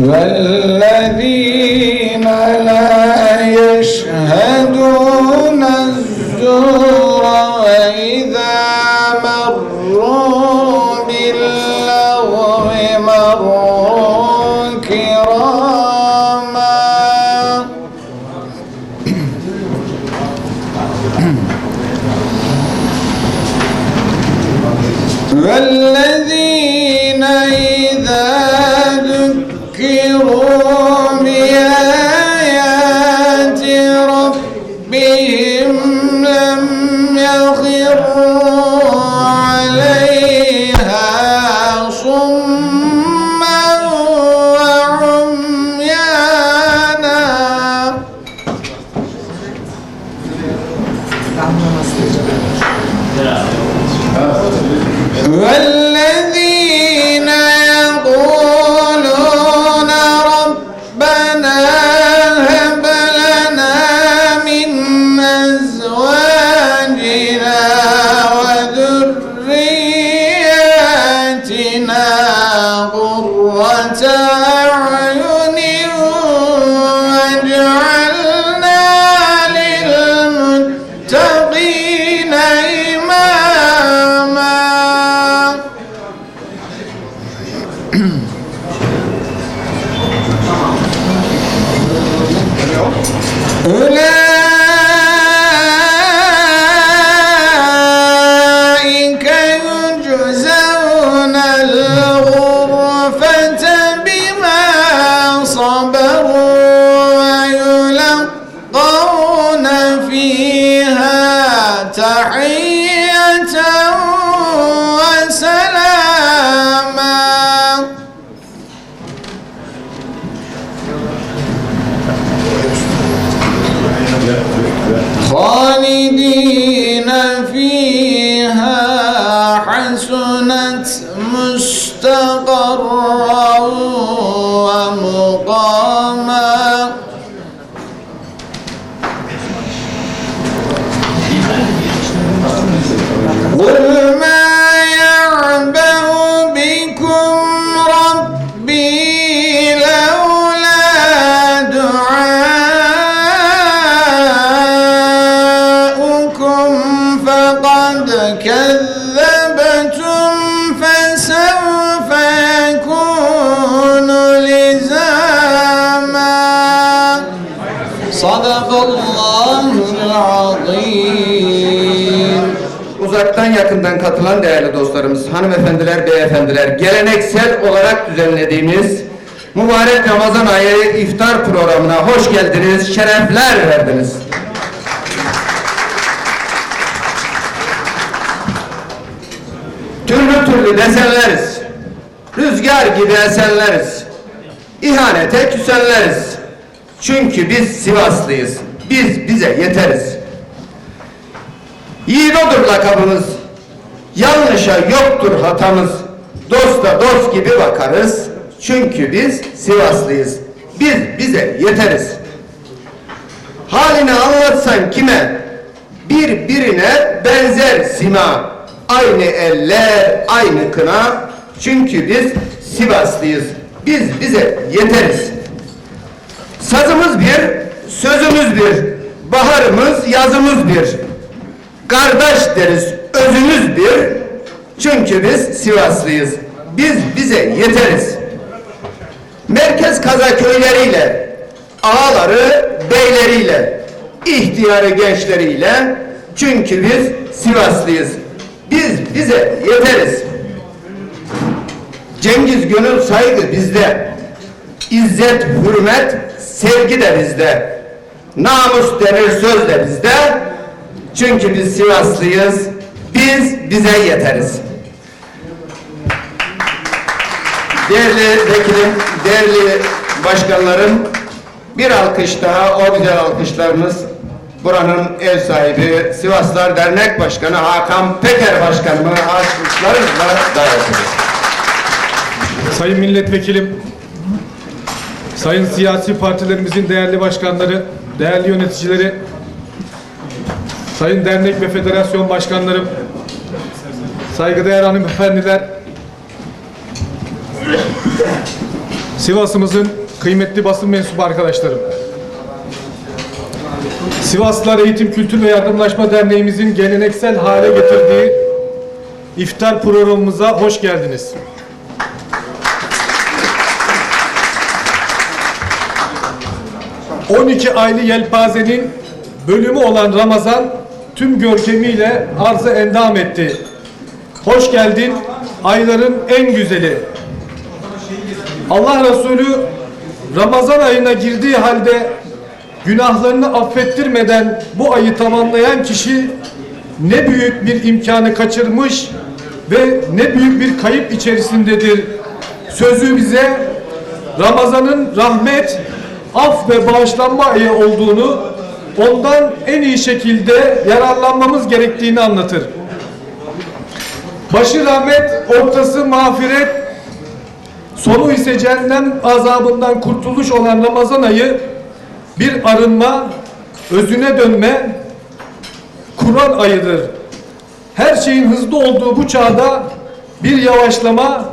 والذي والذين 오늘 yakından katılan değerli dostlarımız, hanımefendiler, beyefendiler, geleneksel olarak düzenlediğimiz mübarek Ramazan ayı iftar programına hoş geldiniz, şerefler verdiniz. Türlü türlü desenleriz, rüzgar gibi esenleriz, ihanete küsenleriz. Çünkü biz Sivaslıyız, biz bize yeteriz. Yiğit odur lakabımız. Yanlışa yoktur hatamız. Dosta dost gibi bakarız. Çünkü biz Sivaslıyız. Biz bize yeteriz. Halini anlatsan kime? Birbirine benzer sima. Aynı eller, aynı kına. Çünkü biz Sivaslıyız. Biz bize yeteriz. Sazımız bir, sözümüz bir, baharımız, yazımız bir. Kardeş deriz, özümüz bir. Çünkü biz Sivaslıyız. Biz bize yeteriz. Merkez kaza köyleriyle, ağaları, beyleriyle, ihtiyarı gençleriyle. Çünkü biz Sivaslıyız. Biz bize yeteriz. Cengiz gönül saygı bizde. İzzet, hürmet, sevgi de bizde. Namus denir söz de bizde. Çünkü biz Sivaslıyız. Biz bize yeteriz. Değerli vekilim, değerli başkanlarım, bir alkış daha, o güzel alkışlarınız buranın ev sahibi Sivaslar Dernek Başkanı Hakan Peker Başkanımı alkışlarınızla davet. Sayın Milletvekilim, Sayın siyasi partilerimizin değerli başkanları, değerli yöneticileri, Sayın dernek ve federasyon başkanlarım, saygıdeğer hanımefendiler, Sivas'ımızın kıymetli basın mensubu arkadaşlarım. Sivaslılar Eğitim Kültür ve Yardımlaşma Derneğimizin geleneksel hale getirdiği iftar programımıza hoş geldiniz. 12 aylı yelpazenin bölümü olan Ramazan tüm görkemiyle arzı endam etti. Hoş geldin ayların en güzeli. Allah Resulü Ramazan ayına girdiği halde günahlarını affettirmeden bu ayı tamamlayan kişi ne büyük bir imkanı kaçırmış ve ne büyük bir kayıp içerisindedir. Sözü bize Ramazan'ın rahmet, af ve bağışlanma ayı olduğunu, ondan en iyi şekilde yararlanmamız gerektiğini anlatır. Başı rahmet, ortası mağfiret, sonu ise cehennem azabından kurtuluş olan Ramazan ayı bir arınma, özüne dönme, Kur'an ayıdır. Her şeyin hızlı olduğu bu çağda bir yavaşlama,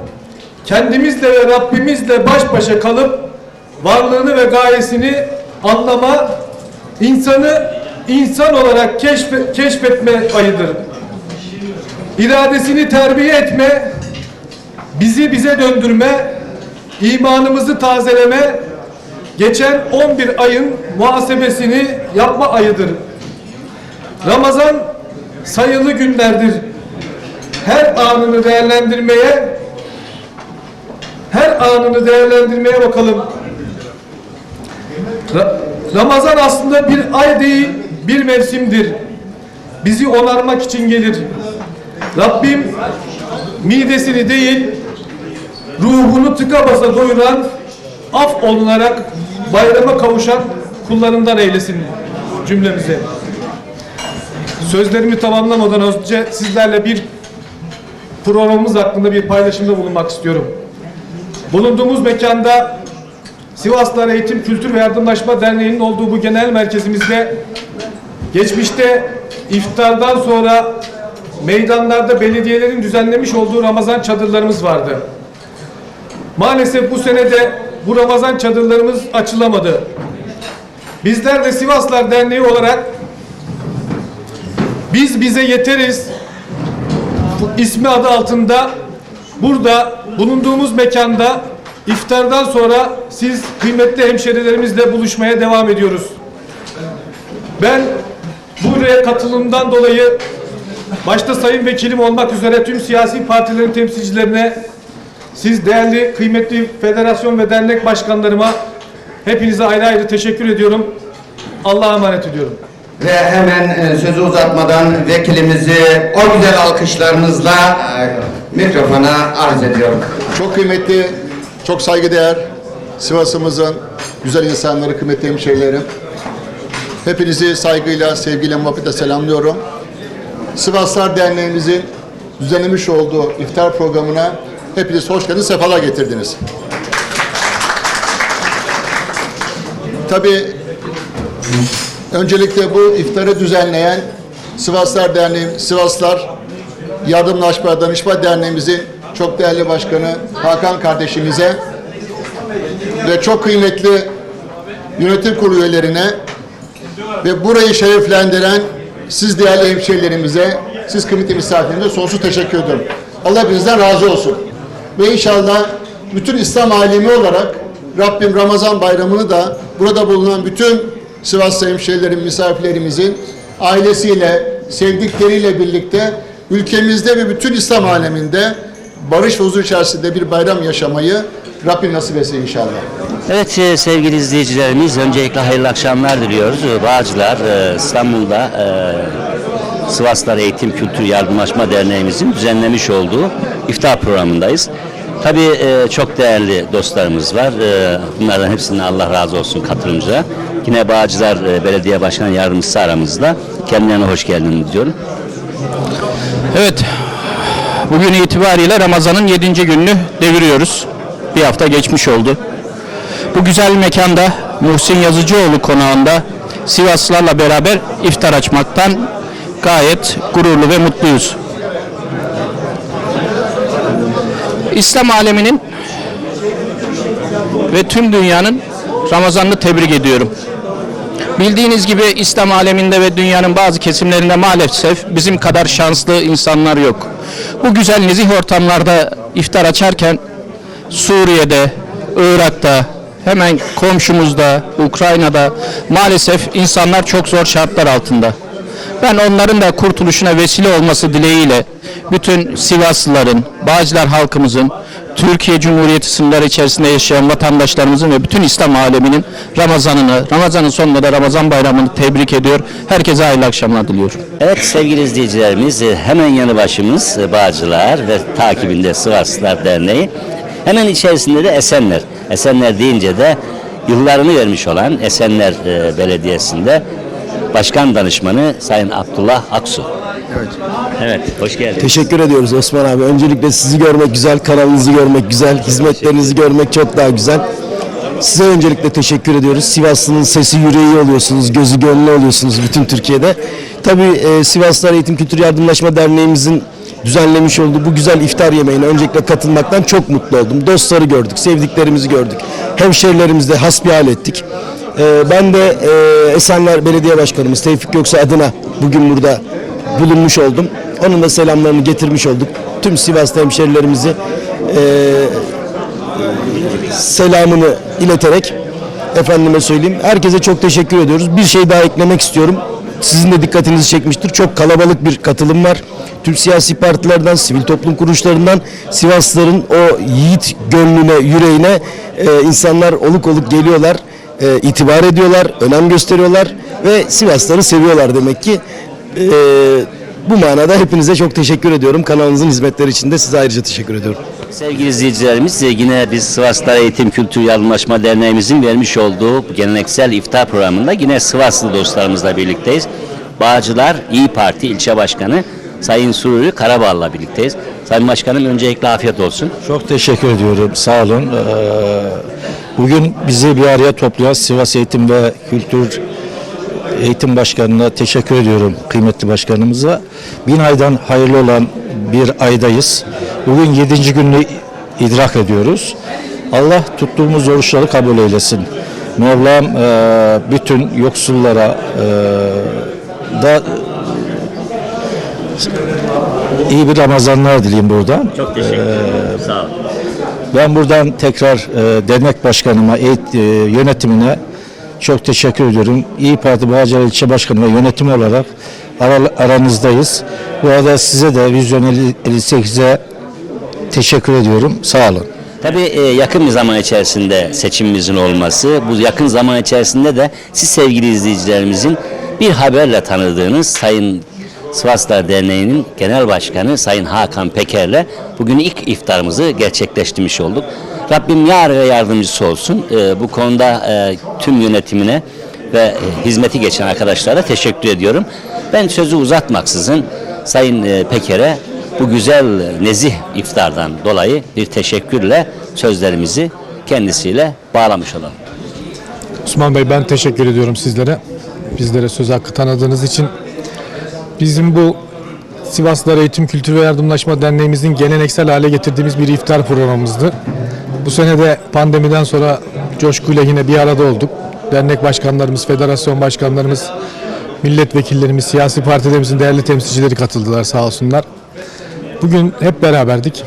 kendimizle ve Rabbimizle baş başa kalıp varlığını ve gayesini anlama, insanı insan olarak keşfe, keşfetme ayıdır. İradesini terbiye etme, bizi bize döndürme, imanımızı tazeleme, geçen 11 ayın muhasebesini yapma ayıdır. Ramazan sayılı günlerdir. Her anını değerlendirmeye her anını değerlendirmeye bakalım. Ra- Ramazan aslında bir ay değil, bir mevsimdir. Bizi onarmak için gelir. Rabbim midesini değil, ruhunu tıka basa doyuran, af olunarak bayrama kavuşan kullarından eylesin cümlemize. Sözlerimi tamamlamadan önce sizlerle bir programımız hakkında bir paylaşımda bulunmak istiyorum. Bulunduğumuz mekanda Sivaslar Eğitim Kültür ve Yardımlaşma Derneği'nin olduğu bu genel merkezimizde geçmişte iftardan sonra meydanlarda belediyelerin düzenlemiş olduğu Ramazan çadırlarımız vardı. Maalesef bu sene de bu Ramazan çadırlarımız açılamadı. Bizler de Sivaslar Derneği olarak biz bize yeteriz ismi adı altında burada bulunduğumuz mekanda iftardan sonra siz kıymetli hemşerilerimizle buluşmaya devam ediyoruz. Ben buraya katılımdan dolayı başta sayın vekilim olmak üzere tüm siyasi partilerin temsilcilerine siz değerli kıymetli federasyon ve dernek başkanlarıma hepinize ayrı ayrı teşekkür ediyorum. Allah'a emanet ediyorum. Ve hemen e, sözü uzatmadan vekilimizi o güzel alkışlarınızla e, mikrofona arz ediyorum. Çok kıymetli, çok saygıdeğer Sivas'ımızın güzel insanları, kıymetli hemşehrilerim. Hepinizi saygıyla, sevgiyle, muhabbetle selamlıyorum. Sivaslar Derneğimizin düzenlemiş olduğu iftar programına hepiniz hoş geldiniz, sefalar getirdiniz. Tabii öncelikle bu iftarı düzenleyen Sivaslar Derneği, Sivaslar Yardımlaşma Danışma Derneğimizin çok değerli başkanı Hakan kardeşimize ve çok kıymetli yönetim kurulu üyelerine ve burayı şereflendiren siz değerli hemşehrilerimize, siz kıymetli misafirlerimize sonsuz teşekkür ediyorum. Allah hepinizden razı olsun. Ve inşallah bütün İslam alemi olarak Rabbim Ramazan bayramını da burada bulunan bütün Sivas hemşehrilerin, misafirlerimizin ailesiyle, sevdikleriyle birlikte ülkemizde ve bütün İslam aleminde barış huzur içerisinde bir bayram yaşamayı Rabbim nasip etsin inşallah. Evet e, sevgili izleyicilerimiz öncelikle hayırlı akşamlar diliyoruz. E, Bağcılar e, İstanbul'da Sivaslar Eğitim Kültür Yardımlaşma Derneğimizin düzenlemiş olduğu iftar programındayız. Tabii çok değerli dostlarımız var. Bunlardan hepsinden Allah razı olsun katılımcılar. Yine Bağcılar Belediye Başkan Yardımcısı aramızda. Kendilerine hoş geldiniz diyorum. Evet, bugün itibariyle Ramazan'ın 7. gününü deviriyoruz. Bir hafta geçmiş oldu. Bu güzel mekanda Muhsin Yazıcıoğlu konağında Sivaslılarla beraber iftar açmaktan gayet gururlu ve mutluyuz. İslam aleminin ve tüm dünyanın Ramazan'ını tebrik ediyorum. Bildiğiniz gibi İslam aleminde ve dünyanın bazı kesimlerinde maalesef bizim kadar şanslı insanlar yok. Bu güzel nezih ortamlarda iftar açarken Suriye'de, Irak'ta, hemen komşumuzda, Ukrayna'da maalesef insanlar çok zor şartlar altında. Ben onların da kurtuluşuna vesile olması dileğiyle bütün Sivaslıların, Bağcılar halkımızın, Türkiye Cumhuriyeti sınırları içerisinde yaşayan vatandaşlarımızın ve bütün İslam aleminin Ramazan'ını, Ramazan'ın sonunda da Ramazan bayramını tebrik ediyor. Herkese hayırlı akşamlar diliyorum. Evet sevgili izleyicilerimiz hemen yanı başımız Bağcılar ve takibinde Sivaslılar Derneği. Hemen içerisinde de Esenler. Esenler deyince de yıllarını vermiş olan Esenler e, Belediyesi'nde Başkan Danışmanı Sayın Abdullah Aksu. Evet. Evet, hoş geldiniz. Teşekkür ediyoruz Osman abi. Öncelikle sizi görmek güzel, kanalınızı görmek güzel, hizmetlerinizi görmek çok daha güzel. Size öncelikle teşekkür ediyoruz. Sivaslı'nın sesi yüreği oluyorsunuz, gözü gönlü oluyorsunuz bütün Türkiye'de. Tabii e, Sivaslılar Eğitim Kültür Yardımlaşma Derneğimizin düzenlemiş olduğu bu güzel iftar yemeğine öncelikle katılmaktan çok mutlu oldum. Dostları gördük, sevdiklerimizi gördük. Hemşerilerimizle hasbihal ettik. E, ben de e, Esenler Belediye Başkanımız Tevfik Göksu adına bugün burada bulunmuş oldum. Onun da selamlarını getirmiş olduk. Tüm Sivaslı hemşerilerimizi eee, selamını ileterek efendime söyleyeyim. Herkese çok teşekkür ediyoruz. Bir şey daha eklemek istiyorum. Sizin de dikkatinizi çekmiştir. Çok kalabalık bir katılım var. Tüm siyasi partilerden, sivil toplum kuruluşlarından Sivaslıların o yiğit gönlüne, yüreğine e, insanlar oluk oluk geliyorlar. E, itibar ediyorlar, önem gösteriyorlar ve Sivasları seviyorlar demek ki. E, bu manada hepinize çok teşekkür ediyorum. Kanalınızın hizmetleri için de size ayrıca teşekkür ediyorum. Sevgili izleyicilerimiz yine biz Sivaslar Eğitim Kültür Yardımlaşma Derneğimizin vermiş olduğu geleneksel iftar programında yine Sivaslı dostlarımızla birlikteyiz. Bağcılar İyi Parti İlçe Başkanı Sayın Sururi Karabağ'la birlikteyiz. Sayın Başkanım öncelikle afiyet olsun. Çok teşekkür ediyorum. Sağ olun. Ee, Bugün bizi bir araya toplayan Sivas Eğitim ve Kültür Eğitim Başkanı'na teşekkür ediyorum kıymetli başkanımıza. Bin aydan hayırlı olan bir aydayız. Bugün yedinci gününü idrak ediyoruz. Allah tuttuğumuz oruçları kabul eylesin. Mevlam e, bütün yoksullara e, da iyi bir Ramazanlar dileyim buradan. Çok teşekkür ederim. Sağ olun. Ben buradan tekrar e, dernek başkanıma, eğit- e, yönetimine çok teşekkür ediyorum. İyi Parti Bağcılar İlçe Başkanı ve yönetim olarak ara- aranızdayız. Bu arada size de Vizyon 58'e teşekkür ediyorum. Sağ olun. Tabii e, yakın bir zaman içerisinde seçimimizin olması, bu yakın zaman içerisinde de siz sevgili izleyicilerimizin bir haberle tanıdığınız Sayın Sivaslar Derneği'nin Genel Başkanı Sayın Hakan Peker'le bugün ilk iftarımızı gerçekleştirmiş olduk. Rabbim yar ve yardımcısı olsun. E, bu konuda e, tüm yönetimine ve e, hizmeti geçen arkadaşlara teşekkür ediyorum. Ben sözü uzatmaksızın Sayın e, Peker'e bu güzel nezih iftardan dolayı bir teşekkürle sözlerimizi kendisiyle bağlamış olalım. Osman Bey ben teşekkür ediyorum sizlere. Bizlere söz hakkı tanıdığınız için. Bizim bu Sivaslar Eğitim Kültür ve Yardımlaşma Derneğimizin geleneksel hale getirdiğimiz bir iftar programımızdı. Bu sene de pandemiden sonra coşkuyla yine bir arada olduk. Dernek başkanlarımız, federasyon başkanlarımız, milletvekillerimiz, siyasi partilerimizin değerli temsilcileri katıldılar sağ olsunlar. Bugün hep beraberdik.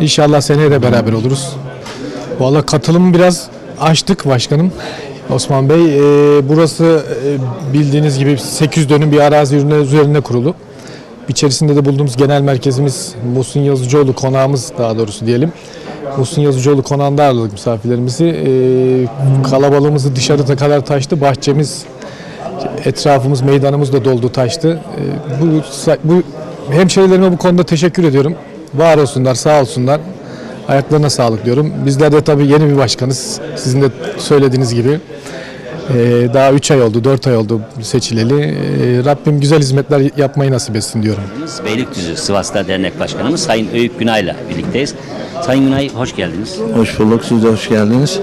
İnşallah seneye de beraber oluruz. Valla katılımı biraz açtık başkanım. Osman Bey, e, burası e, bildiğiniz gibi 800 dönüm bir arazi üzerine kurulu. İçerisinde de bulduğumuz genel merkezimiz Muhsin Yazıcıoğlu konağımız daha doğrusu diyelim. Muhsin Yazıcıoğlu konağında ağırladık misafirlerimizi. E, kalabalığımızı dışarıda kadar taştı. Bahçemiz, etrafımız, meydanımız da doldu taştı. E, bu, bu hemşerilerime bu konuda teşekkür ediyorum. Var olsunlar, sağ olsunlar. Ayaklarına sağlık diyorum. Bizler de tabii yeni bir başkanız. Sizin de söylediğiniz gibi. Ee, daha 3 ay oldu, 4 ay oldu seçileli. Ee, Rabbim güzel hizmetler yapmayı nasip etsin diyorum. Beylikdüzü Sivaslar Dernek Başkanımız Sayın Öğüp Günay'la birlikteyiz. Sayın Günay hoş geldiniz. Hoş bulduk. Siz de hoş geldiniz.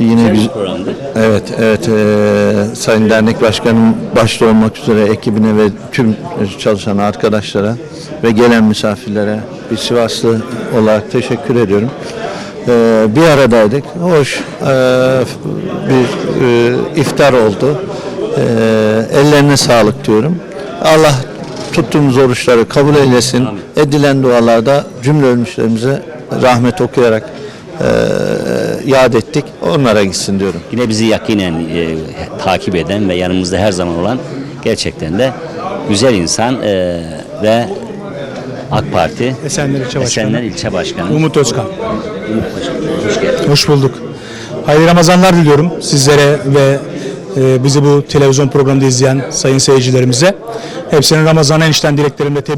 Yine Güzel. Evet, evet. eee, Sayın Dernek Başkanım başta olmak üzere ekibine ve tüm çalışan arkadaşlara ve gelen misafirlere bir Sivaslı olarak teşekkür ediyorum. Eee, bir aradaydık. Hoş eee, bir eee, iftar oldu. Eee, ellerine sağlık diyorum. Allah tuttuğumuz oruçları kabul eylesin. Edilen dualarda cümle ölmüşlerimize rahmet okuyarak eee yad ettik. Onlara gitsin diyorum. Yine bizi yakinen e, takip eden ve yanımızda her zaman olan gerçekten de güzel insan e, ve AK Parti Esenler İlçe Başkanı. Esenler İlçe Başkanı. Umut Özkan. Umut Başkanım, hoş geldin. Hoş bulduk. Hayırlı Ramazanlar diliyorum sizlere ve e, bizi bu televizyon programında izleyen sayın seyircilerimize. Hepsinin Ramazan en içten dileklerimle tebrik